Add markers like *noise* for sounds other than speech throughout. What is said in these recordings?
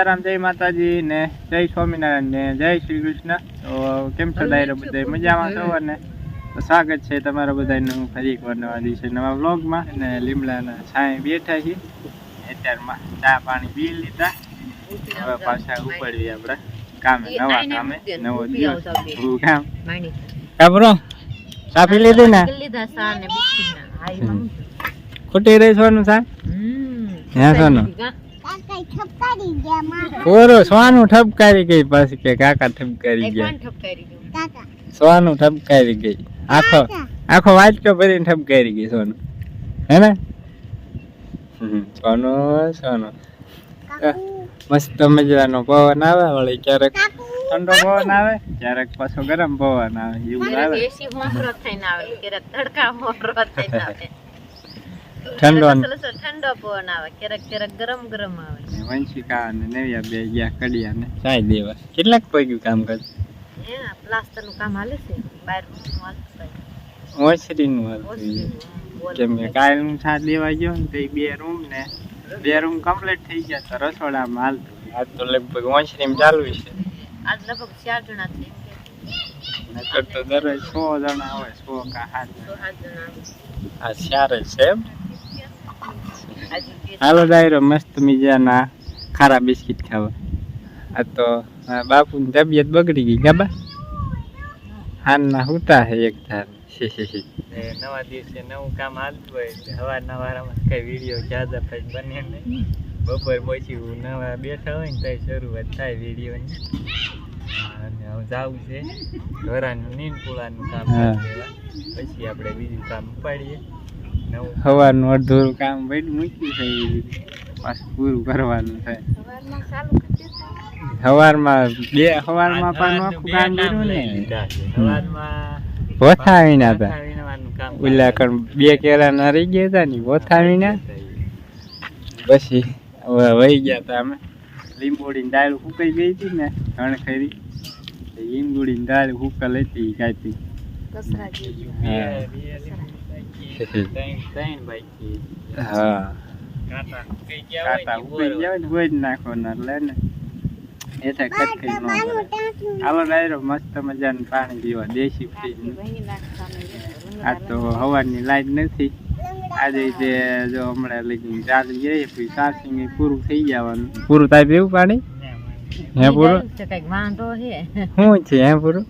રામ રામ સીતારામ જય માતાજી ને જય સ્વામિનારાયણ ને જય શ્રી કૃષ્ણ. તો કેમ છો દાયરો બધા મજામાં છો અને તો સ્વાગત છે તમારા બધાનું ફરી એક વાર નવા દિવસે નવા વ્લોગમાં. અને લીમડાના છાંય બેઠા છીએ. અત્યારમાં ચા પાણી પી લીધા. હવે પાછા ઉપડવી આપણે કામે નવા કામે નવો દિવસ કામ. કાપરો ચા પી લીધી ને? ખોટી રહી સોનું સા? હે સોનું. ઓરો સોનું ઠપકારી ગઈ પાછી કે કાકા ઠપકારી ગયા. સોનું ઠપકારી ગઈ. આખો આખો વાંચકો ભરીને ઠપકારી ગઈ સોનું. હે ને સોનું સોનું. મસ્ત મજાનો પવન આવે વળી ક્યારેક ઠંડો પવન આવે ક્યારેક પાછો ગરમ પવન આવે એવું આવે. ઠંડો ન- ઠંડો પવન આવે. ક્યારેક ક્યારેક ગરમ ગરમ આવે. વંશિકા અને નેવિયા બે ગયા કડિયા ને દેવા કેટલાક પગ્યું કામ કર? હે પ્લાસ્ટરનું કામ હાલે છે? બહારનું હાલે છે. ઓછરીનું હતું કેમ કે કાલનું છા દેવા ગયો ને તો બે રૂમ ને બે રૂમ કમ્પ્લીટ થઈ ગયા તો રસોડામાં હાલતું આજ તો લગભગ ઓછરીમાં ચાલુ છે. આજ લગભગ ચાર જણા છે નકર તો દરરોજ સો જણા હોય સો કા સાત જણા આવે. આ ચાર છે એમ? હાલો ડાયરો મસ્ત મજાના. ખારા બિસ્કિટ ખાવા. આ તો બાપુની તબિયત બગડી ગઈ ગાબા હાનના હુતા હે એક ધાર. *laughs* નવા દિવસે નવું કામ હાલતું હોય એટલે હવાર નવારમાં કઈ વીડિયો જાદા પછી બને નહીં. બપોર પછી નવા બેઠા હોય ને ત્યાં શરૂઆત થાય વિડીયોની અને હવે જાવું છે. ઢોરાનું નીન પૂળાનું કામ પછી આપણે બીજું કામ ઉપાડીએ. સવારનું અડધું કામ પડ્યું મૂક્યું છે પાછું પૂરું કરવાનું થાય સવારમાં બે સવારમાં પણ આખું કામ કર્યું ને. સવારમાં હતા. ઓલા કણ બે કેરા ના રહી ગયા હતા ને વથાવીના. પછી હવે વહી ગયા હતા અમે. લીંબોડીની દાળ ફૂકાઈ ગઈ હતી ને ઘણ ખરી લીંબોડીની દાળ ફૂકા લેતી ગાતી કસરા જેવી ત્રણ ત્રણ હા કાંટા કઈ ગયા હોય ઉકળી ગયા હોય ને હોય નાખવાના એટલે ને એટલે કટકી ન આવો ડાયરો મસ્ત મજાનું પાણી પીવા દેશી ફ્રીજ આ તો હવાની લાઈટ નથી આજે જે જો હમણાં લગી ચાલી જઈએ પછી એ પૂરું થઈ જવાનું પૂરું થાય પીવું પાણી હે પૂરું કંઈક વાંધો છે શું છે હે પૂરું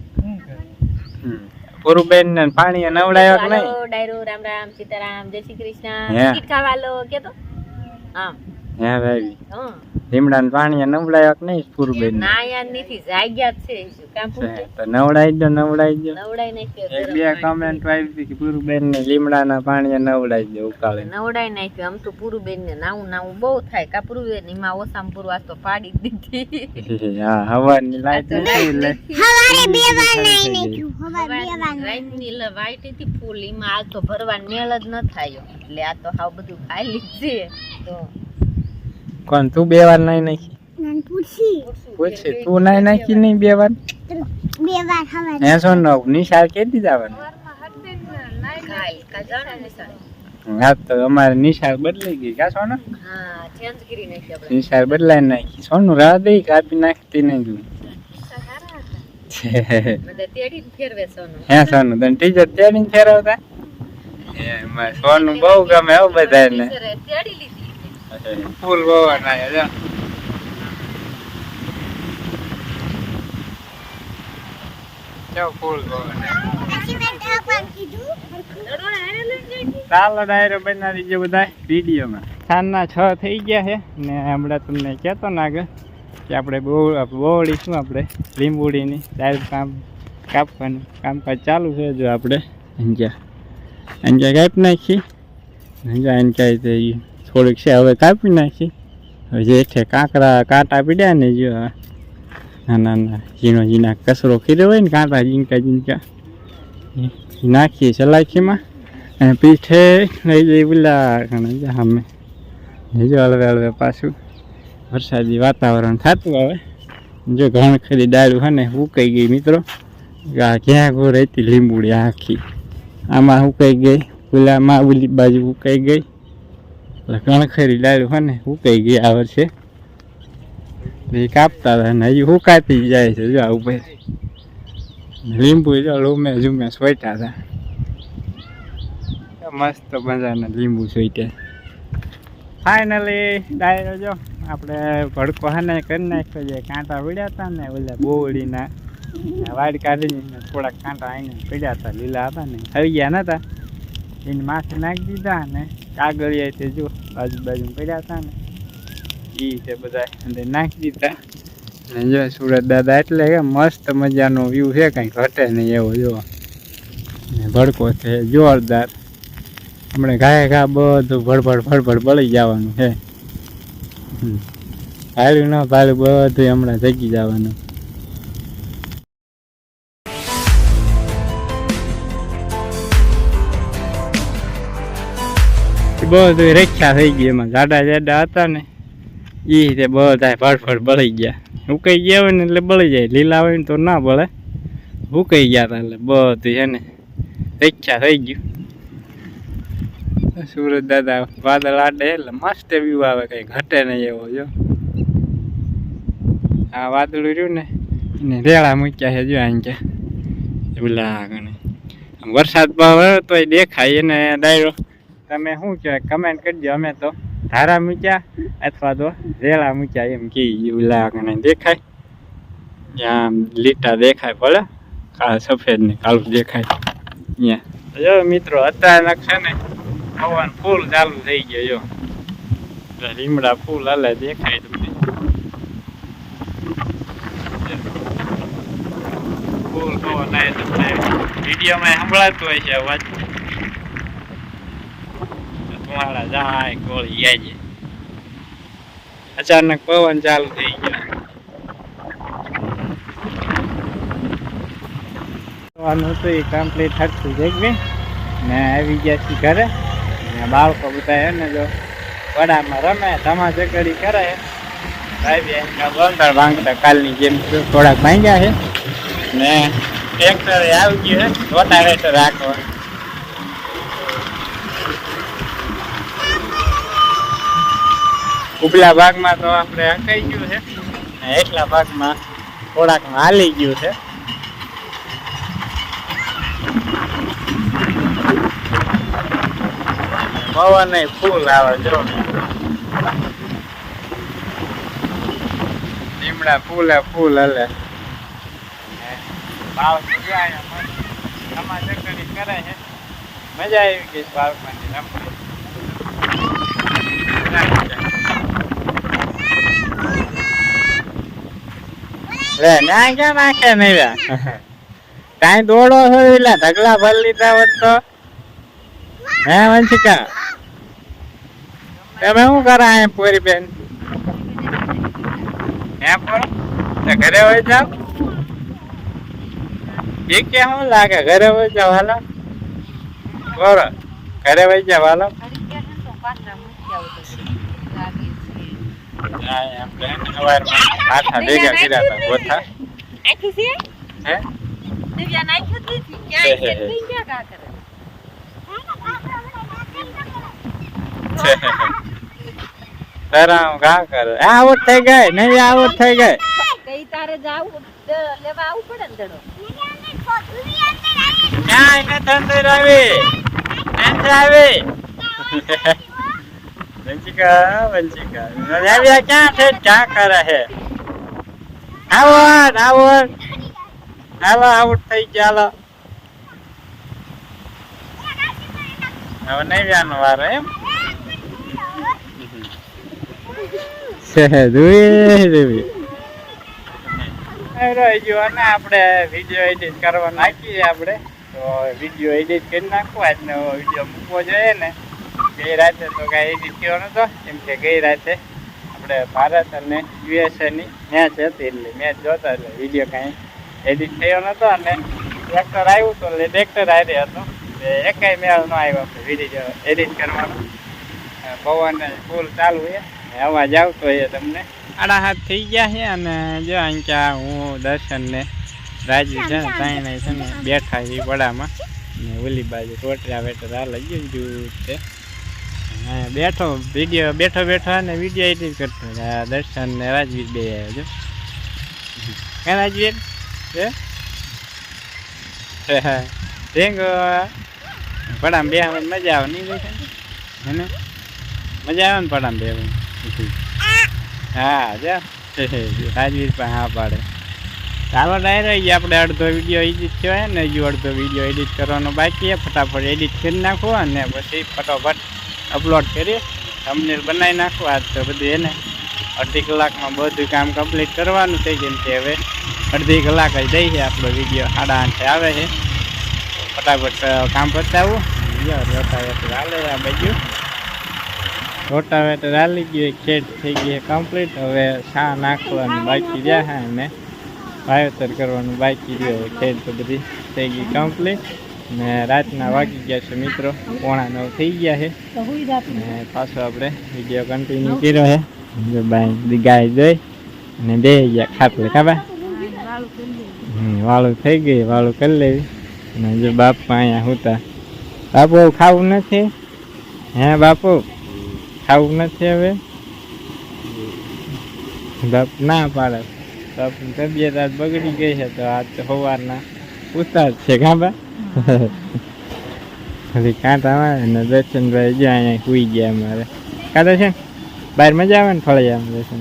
હમ. પૂરું બેન ને પાણી નવડાયો કે નહીં ડાયરો રામ રામ સીતારામ જય શ્રી કૃષ્ણ હે. વાલો ખાવા લો કે તો આમ હે ભાઈ? લીમડા ને પાણી નવડાયો કે નહીં પૂરું બેન ના યાર નથી જાગ્યા છે કામ તો નવડાઈ દો નવડાઈ દો નવડાઈ નાખ્યો એક બે કમેન્ટ આવી હતી કે પૂરું બેન ને લીમડાના પાણી નવડાઈ દો ઉકાળે. નવડાઈ નાખ્યું આમ તો પૂરું બેન ને નાવું નાવું બહુ થાય. કા પૂરું બેન એમાં ઓસામાં પૂરું આજ તો પાડી દીધી. *laughs* હા હવાની લાઈટ નથી હતી ફૂલ એમાં આજ તો ભરવા મેળ જ ન થાય. એટલે આ તો હાવ બધું ખાલી છે. તો કોણ તું બે વાર નાઈ નાખી? પૂછી. તું નાઈ નાખી નહીં બે વાર? હે સોન નિશાળ કા ને હા તો અમારે નિશાળ બદલાઈ ગઈ કા સોનો? નિશાળ બદલાઈ નાખી. સોનું રાહ દઈ કાપી નાખતી નહીં સોનું હે સોનું તને ટીચર તેડીને ફેરવતા? એમાં સોનું બહુ ગમે હો બધાને. તેડી લીધી ફૂલ ચાલો ડાયરો બનાવી દીજો બધા વિડીયોમાં. સાંજના છ થઈ ગયા છે, ને હમણાં તમને કહેતો ને કે આપણે બહુ બોવડી શું આપણે લીંબુડીની દાળ કામ કાપવાનું, કામકાજ ચાલુ છે જો આપણે. અંજા અંજા કાપી નાખી. અંજા એને કહે થઈ ઈ થોડીક છે, હવે કાપી નાખી. હવે જે છે, કાંકરા, કાંટા પીડ્યા ને જો નાના નાના ઝીણો ઝીણા કચરો કર્યો હોય ને, કાંટા ઝીણકા ઝીણકા નાખીએ સલાખીમાં અને પીઠે લઈ જઈ પેલા સામે. જો હળવે હળવે પાછું વરસાદી વાતાવરણ થતું હવે જો ઘણ ખરી ડાળું હોય ને, ઉકાઈ ગઈ મિત્રો. આ ક્યાં ગો રહેતી લીંબુડી આખી. આમાં ઉકાઈ ગઈ પેલામાં ઓલી બાજુ ઉકાઈ ગઈ. એટલે ઘણ ખરી ડાળું હોય ને ઉકાઈ ગઈ આ વર્ષે એ કાપતા હતા ને, હજી હુકાતી જાય છે, જો આવું ભાઈ લીંબુ જો લૂમે ઝૂમે સોઈટા હતા મસ્ત મજાના લીંબુ સોઈટા ફાઇનલી ડાયરો જો, આપણે ભડકો હાને કરી નાખ્યો છે, કાંટા પીડ્યા હતા ને, ઓલા બોવડીના વાડ કાઢીને થોડાક કાંટા આવીને પડ્યા હતા લીલા હતા ને થઈ ગયા નતા. એને માથે નાખી દીધા ને કાગળિયા તે જો આજુબાજુ પડ્યા હતા ને એ તે બધા નાખી દીધા. ને જો સુરત દાદા એટલે કે મસ્ત મજાનો વ્યૂ છે કંઈ ઘટે નહીં એવો, જો. ને ભડકો છે, જોરદાર. હમણાં ઘાય ઘા બધું ભડભડ ભડભડ બળી જવાનું છે. ભાડું ન ભાડું બધું હમણાં જગી જવાનું. બધું રેખા થઈ ગઈ એમાં. જાડા જાડા હતા ને એ રીતે બધા ફડફડ બળી ગયા. ઉકાઈ ગયા હોય ને એટલે બળી જાય. લીલા હોય ને તો ના બળે. ઉકાઈ ગયા હતા એટલે બધું છે ને રેખા થઈ ગયું. સુરત દાદા વાદળ આડે એટલે મસ્ત વ્યૂ આવે, કઈ ઘટે નહીં એવો, જો. આ વાદળું રહ્યું ને, એને રેળા મૂક્યા છે, જો અહીં કે. આમ વરસાદ ભાવ તોય દેખાય એને ડાયરો. તમે શું કહેવાય કમેન્ટ કરજો અમે તો. ધારા મૂક્યા અથવા તો રેલા મૂક્યા એમ કી આગળ દેખાય. ત્યાં લીટા દેખાય ભલે. કાળ સફેદ ને કાળું દેખાય. અહીંયા જો મિત્રો અચાનક છે ને પવન ફૂલ ચાલુ થઈ ગયો, જો. લીમડા ફૂલ હાલે દેખાય તમને. ફૂલ પવન આવે તમને. વિડીયોમાં સંભળાતું હોય છે અવાજ તમારા જાય, ગોળી જાય અચાનક પવન ચાલુ થઈ ગયા. તો એ કમ્પ્લીટ થતું જઈ ને આવી ગયા છીએ ઘરે. ને બાળકો બધા ને જો વડામાં રમે ધમાચે કરી. કરે ભાઈ બેન ગોંધળ ભાંગતા કાલની જેમ થોડાક ભાંગ્યા છે. ને ટ્રેક્ટર આવી ગયું છે. રોટાવેટર રાખવા. ઉપલા ભાગમાં તો આપણે હકાઈ ગયું છે. ને એટલા ભાગમાં થોડાક હાલી ગયું છે. પવન ફૂલ આવે જો લીમડા ફૂલે ફૂલ હલે. બાળકો મસ્ત સમાચાર કરે છે. મજા આવી ગઈ બાળકોની રમવાની લે ના ક્યાં નાખે નહીં કાંઈ દોડો છો એટલે ઢગલા ભરી લીધા હોત તો. હે વંશિકા? તમે શું કરો એમ પૂરી બેન? એમ કરો ઘરે હોય જાવ એ કે શું લાગે? ઘરે હોય જાવ હાલો. બોલો. ઘરે હોય જાવ હાલો. હા, આપણે સવારમાં માથા ભેગા કર્યા હતા ગોથા હે તારા કા કરે આવટ થઈ ગઈ નહીં આવત થઈ ગઈ કઈ તારે જાવું લેવા આવું પડે ને ધડો ક્યાં એને અંદર આવી અંદર આવી વંશિકા આપણે વીડિયો એડિટ કરવા નાખીએ આપણે. તો વીડિયો એડિટ કરી નાખવો આજનો વીડિયો મૂકવો જોઈએ ને. ગઈ રાતે તો કાંઈ એડિટ થયો નતો કેમ કે ગઈ રાતે આપણે ભારત અને યુએસએની મેચ હતી એટલે મેચ જોતા એટલે વીડિયો કાંઈ એડિટ થયો નતો અને ટ્રેક્ટર આવ્યું તો એટલે ટ્રેક્ટર આવી હતો. એટલે એકાઈ મેળ ન આવ્યો આપણે વીડિયો એડિટ કરવાનો. પવન ફૂલ ચાલુ છે. અવાજ આવતો એ તમને. આડા હાથ થઈ ગયા છે અને જો અહીં ક્યાં હું દર્શન ને રાજુ છે ને ત્યાં છે ને બેઠા છે વડામાં. ને ઓલી બાજુ રોટરા વેટર લઈ ગયું છે. બેઠો વીડિયો બેઠો બેઠો ને વીડિયો એડિટ કરતો દર્શન ને રાજવીર બે આવ્યો જો હે રાજવીર? રેંગો પડામ બે મજા આવે નહીં હે ને? મજા આવે ને પડામ બે હા, જા. રાજવીર પણ હા પાડે. ચાલો, ડાયરો ઈ આપણે અડધો વીડિયો એડિટ થયો ને હજુ અડધો વીડિયો એડિટ કરવાનો બાકી ફટાફટ એડિટ કરી નાખો અને પછી ફટાફટ અપલોડ કરીએ થંબનેલ બનાવી નાખો. આજ તો બધું એને અડધી કલાકમાં બધું કામ કમ્પ્લીટ કરવાનું થઈ ગયું કે હવે અડધી કલાક જ દઈ છે આપણો વીડિયો સાડા આઠે આવે છે. ફટાફટ કામ પતાવું. રોટાવેટર હાલે આ બાજુ. રોટાવેટર હાલી ગયું ખેડ થઈ ગઈ કમ્પ્લીટ હવે શા નાખવાનું બાકી રહ્યા હા અને વાવેતર કરવાનું બાકી રહ્યું ખેડ તો બધી થઈ ગઈ કમ્પ્લીટ ને રાતના વાગી ગયા છે મિત્રો. પોણા નવ થઈ ગયા છે. ને પાછો આપણે વીડિયો કન્ટિન્યુ કર્યો છે. જો બાઈ ગાય જોઈ અને બે ગયા ખાટલે ખાબા હમ, વાળું થઈ ગઈ વાળું કરી લેવી. અને જો બાપા અહીંયા હોતા. બાપુ ખાવું નથી? હે બાપુ ખાવું નથી હવે? બાપ ના પાડે. બાપની તબિયત આજ બગડી ગઈ છે તો આજ તો સવારના જ છે ગાંબા હજી કાંટા આવે ને દર્શનભાઈ જો અહીંયા સુઈ ગયા અમારે કાંટા છે? ને બહાર મજા આવે ને ફળિયામાં દર્શન?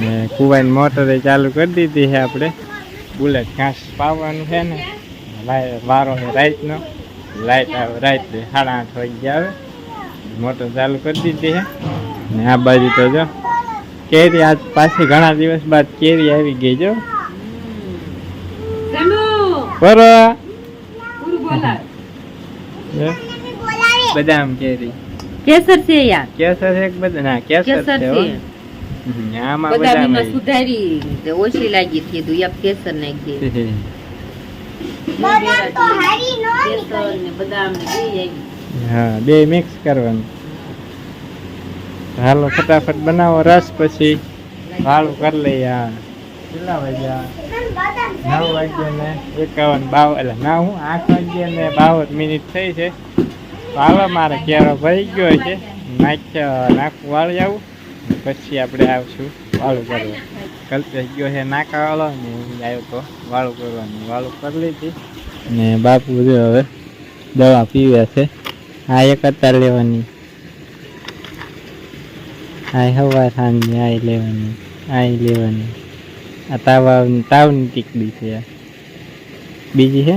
ને કુવાની મોટરે ચાલુ કરી દીધી છે આપણે. બુલેટ ઘાસ પાવાનું છે ને. વારો છે રાઈતનો લાઇટ આવે રાઈત સાડા આઠ વાગે આવે. મોટર ચાલુ કરી દીધી છે. ને આ બાજુ તો જો કેરી આજ પાછી ઘણા દિવસ બાદ કેરી આવી ગઈ જો બદામ કેરી. કેસર છે યાર. કેસર એક બધા ના કેસર કેસર છે. છે આમાં બદામ સુધારી તે ઓછી લાગી હતી તો યાર કેસર નાખી દે કેસર ને બદામ ને હા બે મિક્સ કરવાનું. હાલો ફટાફટ બનાવો રસ પછી. વાળું કરી લઈએ હા. કેટલા વાગ્યા? નવ વાગ્યા ને એકાવન બાવ, એટલે નવ હું આઠ વાગ્યા ને બાવન મિનિટ થઈ છે. હાલો, મારે કેરો ભરી ગયો છે. નાખ નાખું વાળી આવું. પછી આપણે આવશું વાળું કરવા કલ્પેશ ગયો છે નાકાવાળો, ને હું આવ્યો તો વાળું કરવાનું. વાળું કરી લીધી. ને બાપુ જો હવે દવા પીવે છે. આ એક અત્યારે લેવાની. આ હવા સાંજની આ લેવાની આ લેવાની. આ તાવા તાવની ટીકડી છે. બીજી છે?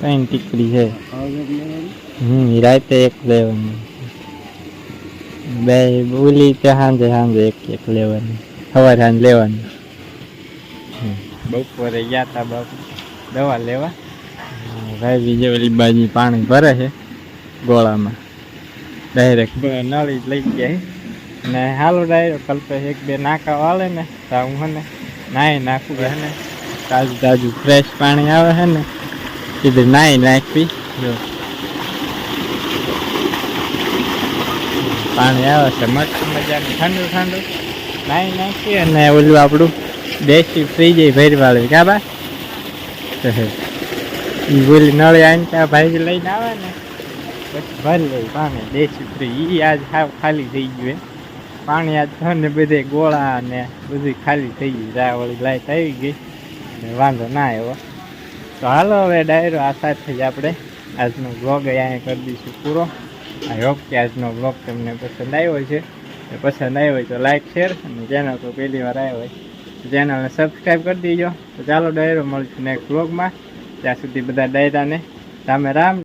ત્રણ ટીકડી છે? હમ રાતે એક લેવાની. બે ઓલી તો સાંજે સાંજે એક એક લેવાની. સવાર સાંજ લેવાની. બપોરે ગયા તા બાપુ. દવા લેવા? ભાઈ બીજે ઓલી બાજુ પાણી ભરે છે ગોળામાં. ડાયરેક્ટ નળી લઈ ગયા ને હાલો ડાયરો કલ્પેશ એક બે નાકા વાળે ને, તો હું હે નાહી નાખું હે ને. તાજું તાજું ફ્રેશ પાણી આવે છે ને, સીધું નાહી નાખવી જો. પાણી આવે છે, મસ્ત મજાનું, ઠંડુ ઠંડુ. નાહી નાખી અને ઓલું આપણું દેશી ફ્રીજ ભરી વાળું કા બા? *laughs* એ બોલી નળી આંચા ભાઈ લઈને આવે ને, પછી ભરી લઈ પાણી, દેશી ફ્રી એ આજ ખાલી થઈ ગયું. પાણી તો ને બધે ગોળા ને બધી ખાલી થઈ ગઈ. જા વળી લાઈટ આવી ગઈ. ને વાંધો ના આવ્યો. તો હાલો હવે ડાયરો આ સાથે જ આપણે આજનો બ્લોગ અહીંયા કરી દઈશું પૂરો. આઈ હોપ કે આજનો બ્લોગ તમને પસંદ આવ્યો છે પસંદ આવ્યો હોય તો લાઈક શેર અને ચેનલ તો પહેલી વાર આવ્યો હોય ચેનલને સબસ્ક્રાઈબ કરી દીજો. તો ચાલો ડાયરો મળીશું નેક્સ્ટ બ્લોગમાં ત્યાં સુધી બધા ડાયરાને રામે રામ.